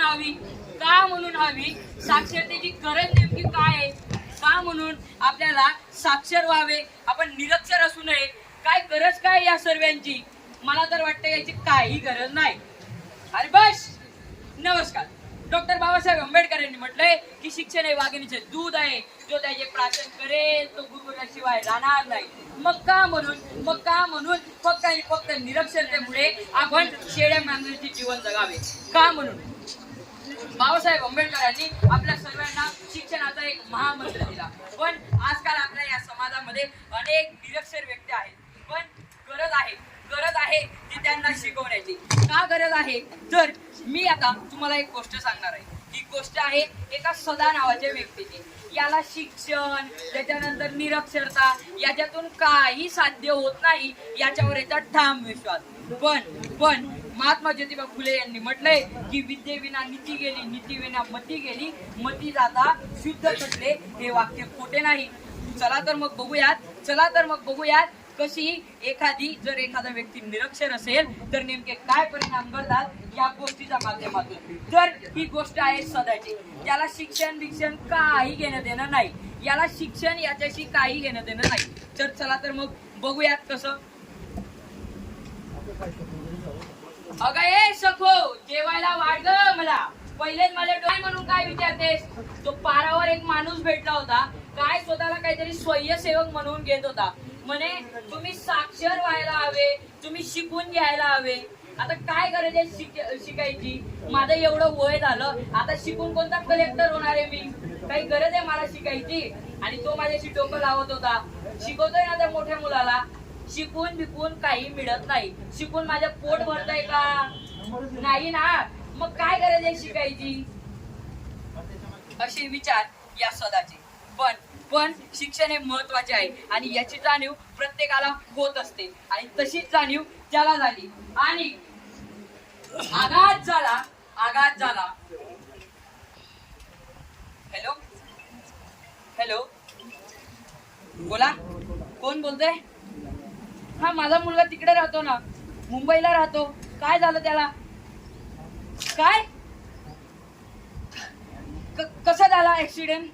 म्हणून हवी का म्हणून हवी? साक्षरतेची गरज नेमकी काय आहे? का म्हणून आपल्याला साक्षर व्हावे? आपण निरक्षर असू नये. काय गरज काय या सर्वांची? मला तर वाटतं याची काही गरज नाही. अरे बस! नमस्कार. डॉक्टर बाबासाहेब आंबेडकर यांनी म्हटलंय की शिक्षण हे वाघिणीचे दूध आहे. जो त्याचे प्राशन करेल तो गुरुकुलाशिवाय राहणार नाही. मग का म्हणून? मग का म्हणून? फक्त आणि फक्त निरक्षरतेमुळे आपण शेळ्या मांजरीचे जीवन जगावे. का म्हणून? बाबासाहेब आंबेडकरांनी आपल्या सर्वांना शिक्षणाचा एक महामंत्र दिला. पण आजकाल आपल्या या समाजामध्ये अनेक निरक्षर व्यक्ती आहेत. पण गरज आहे गरज आहे ती त्यांना शिकवण्याची. का गरज आहे? तर मी आता तुम्हाला एक गोष्ट सांगणार आहे. ही गोष्ट आहे एका सदा नावाच्या व्यक्तीची. याला शिक्षण त्याच्यानंतर निरक्षरता याच्यातून काही साध्य होत नाही याच्यावर याचा ठाम विश्वास. पण पण महात्मा ज्योतिबा फुले यांनी म्हटलंय की विद्येविना नीती गेली नीतीविना मती गेली मती जाता शुद्ध कटले हे वाक्य खोटे नाही. चला तर मग बघूयात चला तर मग बघूयात कशी एखादी जर एखादा व्यक्ती निरक्षर असेल तर नेमके काय परिणाम करतात या गोष्टीच्या माध्यमातून. तर ही गोष्ट आहे सदाची त्याला शिक्षण बिक्षण काही घेणं देणं नाही. याला शिक्षण याच्याशी काही घेणं देणं नाही. तर चला तर मग बघूयात कसं. अगं ए सखो जेवायला वाढ ग मला. पहिलेच मला डोळे म्हणून काय विचारतेस? तो पारावर एक माणूस भेटला होता. काय स्वतःला काहीतरी स्वयंसेवक म्हणून घेत होता. म्हणे तुम्ही साक्षर व्हायला हवे. तुम्ही शिकून घ्यायला हवे. आता काय गरज आहे शिकायची? माझं एवढं वय झालं. आता शिकून कोणता कलेक्टर होणार आहे मी? काही गरज आहे मला शिकायची? आणि तो माझ्याशी डोकं लावत होता. शिकवतोय ना त्या मोठ्या मुलाला. शिकून बिकून काही मिळत नाही. शिकून माझं पोट भरतय का? नाही ना. मग काय गरज आहे शिकायची? असे विचार या स्वतःचे. पण पण शिक्षण हे महत्त्वाचे आहे आणि याची जाणीव प्रत्येकाला होत असते. आणि तशीच जाणीव ज्याला झाली. आणि आघात झाला आघात झाला. हॅलो? हॅलो? बोला. कोण बोलतोय? हा माझा मुलगा तिकडे राहतो ना. मुंबईला राहतो. काय झालं त्याला? काय? क- कसा झाला ऍक्सिडेंट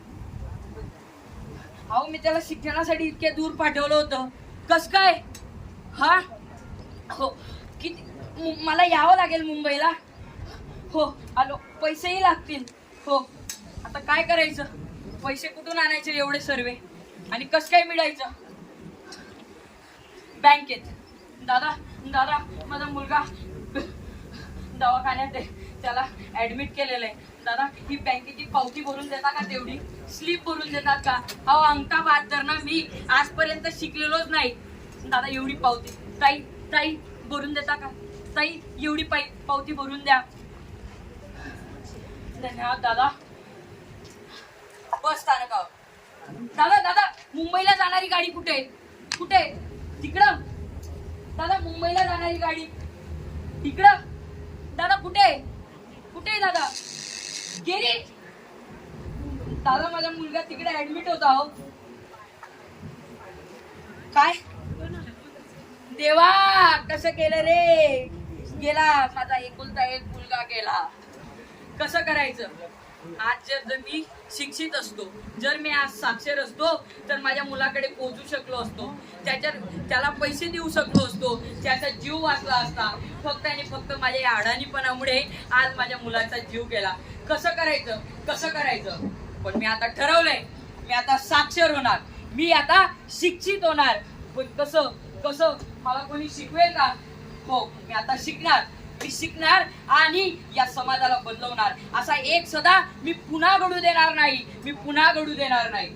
अहो मी त्याला शिक्षणासाठी इतक्या दूर पाठवलं होतं. कस काय? हा? हो. किती मला यावं लागेल मुंबईला? हो. आलो पैसेही लागतील. हो. आता काय करायचं? पैसे कुठून आणायचे एवढे सर्वे? आणि कस काय मिळायचं? बँकेत. दादा दादा माझा मुलगा. दवाखान्यात आहे. त्याला ऍडमिट केलेलं आहे. दादा ही बँकेची पावती भरून देता का तेवढी? स्लिप भरून देतात का? अहो अंगठा बाद धरणं मी आजपर्यंत शिकलेलोच नाही. दादा एवढी पावती. ताई ताई भरून देता का? ताई एवढी पाई पावती भरून द्या. धन्यवाद दादा. बस स्थानकावर. दादा दादा मुंबईला जाणारी गाडी कुठे? आहे कुठे? आहे? तिकडं. दादा मुंबईला जाणारी गाडी. तिकडं. दादा कुठे? आहे कुठे आहे दादा? गेली. दादा माझा मुलगा तिकडे ऍडमिट होता हो. काय? देवा कसं केलं रे? गेला. माझा एकुलता एक मुलगा गेला. कसं करायचं? आज जर जर मी शिक्षित असतो जर मी आज साक्षर असतो तर माझ्या मुलाकडे पोचू शकलो असतो. त्याच्या त्याला पैसे देऊ शकलो असतो. त्याचा जीव वाचला असता. फक्त आणि फक्त माझ्या या अडाणीपणामुळे आज माझ्या मुलाचा जीव गेला. कसं करायचं? कसं करायचं? पण मी आता ठरवलंय. मी आता साक्षर होणार. मी आता शिक्षित होणार. पण कसं कसं? मला कोणी शिकवेल का? हो मी आता शिकणार. मी शिकणार आणि या समाजाला बदलवणार. असा एक सदा मी पुन्हा घडू देणार नाही. मी पुन्हा घडू देणार नाही.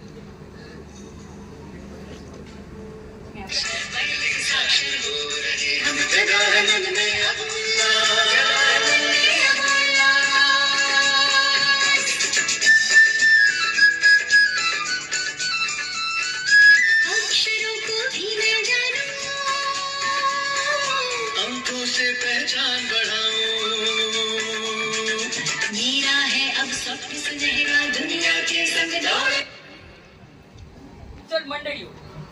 तर मंडळी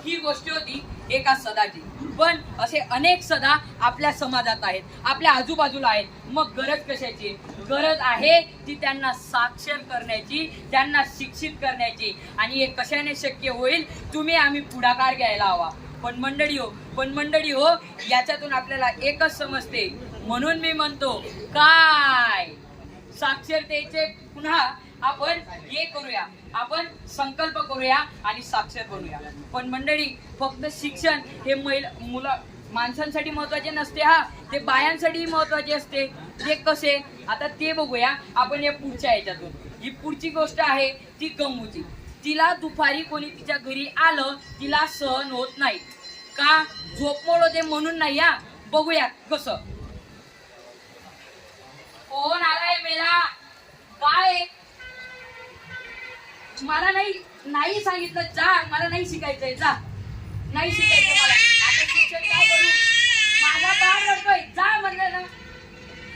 ही गोष्ट होती एका सदाची. पण असे अनेक सदा आपल्या समाजात आहेत आपल्या आजूबाजूला आहेत. मग गरज कशाची? गरज आहे ती त्यांना साक्षर करण्याची त्यांना शिक्षित करण्याची. आणि हे कशाने शक्य होईल? तुम्ही आम्ही पुढाकार घ्यायला हवा. पण मंडळी हो पण मंडळी हो याच्यातून आपल्याला एकच समजते. म्हणून मी म्हणतो काय? साक्षरतेचे पुन्हा आपण हे करूया. आपण संकल्प करूया आणि साक्षर बनूया. पण मंडळी फक्त शिक्षण हे महिला मुला माणसांसाठी महत्त्वाचे नसते हा. ते बायांसाठी महत्त्वाचे असते. ते कसे? आता ते बघूया. आपण या पुढच्या याच्यातून. ही पुढची गोष्ट आहे ती गमूची. तिला दुपारी कोणी तिच्या घरी आलं तिला सहन होत नाही. का? झोपमोड होते म्हणून नाही हा. बघूया कसं कोण आलाय मेला काय मला नाही नाही सांगितलं जा मला नाही शिकायचंय जा. नाही शिकायचं मला. आता शिक्षण काय करू? माझा बाळ रडतोय जा म्हणलं ना.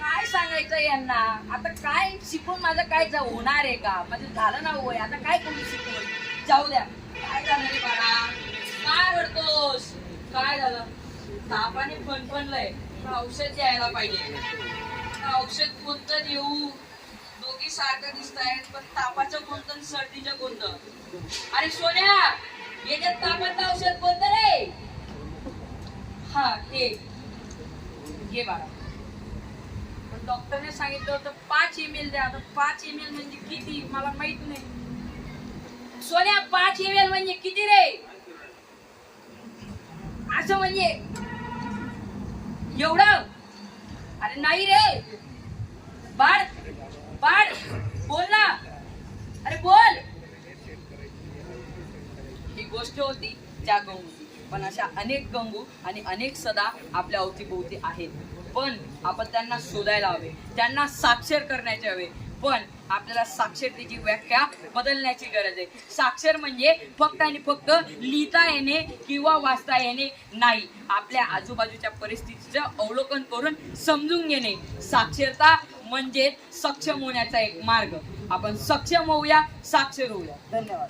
काय सांगायचं यांना? आता काय शिकून माझं काय जा होणार आहे का? म्हणजे झालं ना होय आता काय करू शिकून जाऊ द्या. काय झालं रे बाळा? काय रडतोस? काय झालं? तापाने फणफणलंय. औषध द्यायला पाहिजे. औषध कोणतं देऊ? दोघी सारखं दिसत आहेत पण तापाचं कोणतं आणि सर्दीचं कोणतं? अरे सोन्या याच्यात तापाचं औषध कोणतं रे? हा हे. घे बाळा पण डॉक्टरने सांगितलं होतं पाच एम एल द्या. आता पाच एम एल म्हणजे किती? मला माहीत नाही. सोन्या पाच एम एल म्हणजे किती रे? असं म्हणजे एवढं? अरे नाही रे. बाळ पाड बोल ना. अरे बोल. ही गोष्ट होती त्या गंगूची. पण अशा अनेक गंगू आणि अनेक सदा आपल्या अवतीभोवती आहेत. पण आपण त्यांना शोधायला हवे. त्यांना साक्षर करण्याचे हवे. पण आपल्याला साक्षरतेची व्याख्या बदलण्याची गरज आहे. साक्षर म्हणजे फक्त आणि फक्त लिहिता येणे किंवा वाचता येणे नाही. आपल्या आजूबाजूच्या परिस्थितीचं अवलोकन करून समजून घेणे. साक्षरता म्हणजे सक्षम होण्याचा एक मार्ग. आपण सक्षम होऊया साक्षर होऊया. धन्यवाद.